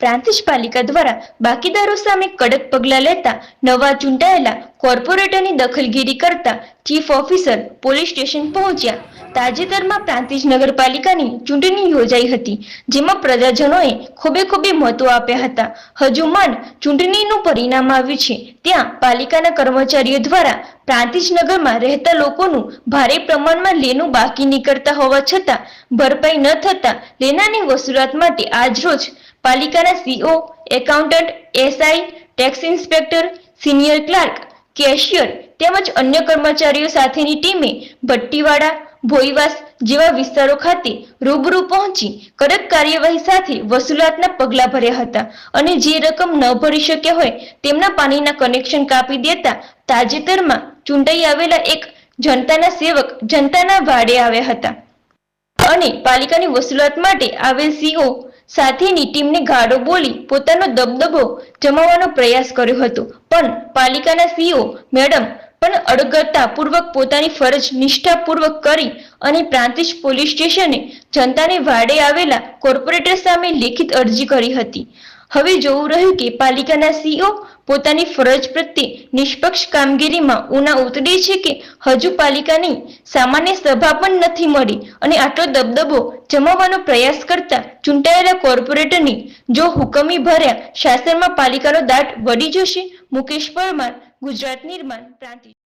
પ્રાંતિજ પાલિકા દ્વારા બાકીદારો સામે કડક પગલાં લેતા નવા ચૂંટાયેલા કોર્પોરેટરની દખલગીરી કરતા ચીફ ઓફિસર પોલીસ સ્ટેશન પહોંચ્યા. તાજેતરમાં પ્રાંતિજ નગરપાલિકાની ચૂંટણી યોજાઈ હતી, જેમાં પ્રજાજનોએ ખૂબે ખૂબે મતો આપ્યા હતા. હજુ માંડ ચૂંટણીનું પરિણામ આવ્યું છે, ત્યાં પાલિકાના કર્મચારીઓ દ્વારા પ્રાંતિજ નગરમાં રહેતા લોકોનું ભારે પ્રમાણમાં લેનું બાકી નીકળતા હોવા છતાં, ભરપાઈ ન થતા લેનાની વસૂલાત માટે આજરોજ પાલિકાના CO accountant SI tax inspector senior clerk cashier તેમજ અન્ય કર્મચારીઓ સાથેની ટીમે ભટ્ટીવાડા ભોઈવાસ જેવા વિસ્તારો ખાતે રૂબરૂ પહોંચી કડક કાર્યવાહી સાથે વસૂલાતના પગલાં ભર્યા હતા અને જે રકમ ન ભરી શક્યા હોય તેમના પાણીના કનેક્શન કાપી દેતા તાજેતરમાં ચૂંટાઈ આવેલા એક જનતાના સેવક જનતાના વાડે આવ્યા હતા. અને પાલિકાની વસૂલાત માટે આવેલ સીઓ સાથેની ટીમને ગાળો બોલી પોતાનો દબદબો જમાવવાનો પ્રયાસ કર્યો હતો. પણ પાલિકાના સીઓ મેડમ પણ અડગતાપૂર્વક પોતાની ફરજ નિષ્ઠાપૂર્વક કરી અને પ્રાંતિજ પોલીસ સ્ટેશને જનતાને વાડે આવેલા કોર્પોરેટર સામે લેખિત અરજી કરી હતી. હવે જોવું રહ્યું કે પાલિકાના સીઓ પોતાની ફરજ પ્રત્યે નિષ્પક્ષ કામગીરીમાં ઉના ઉતરે છે કે હજુ પાલિકાની સામાન્ય સભા પણ નથી મળી અને આટલો દબદબો જમાવવાનો પ્રયાસ કરતા ચૂંટાયેલા કોર્પોરેટરની જો હુકમી ભર્યા, શાસનમાં પાલિકાનો દાટ વળી જશે. મુકેશ પરમાર, ગુજરાત નિર્માણ પ્રાંતિજ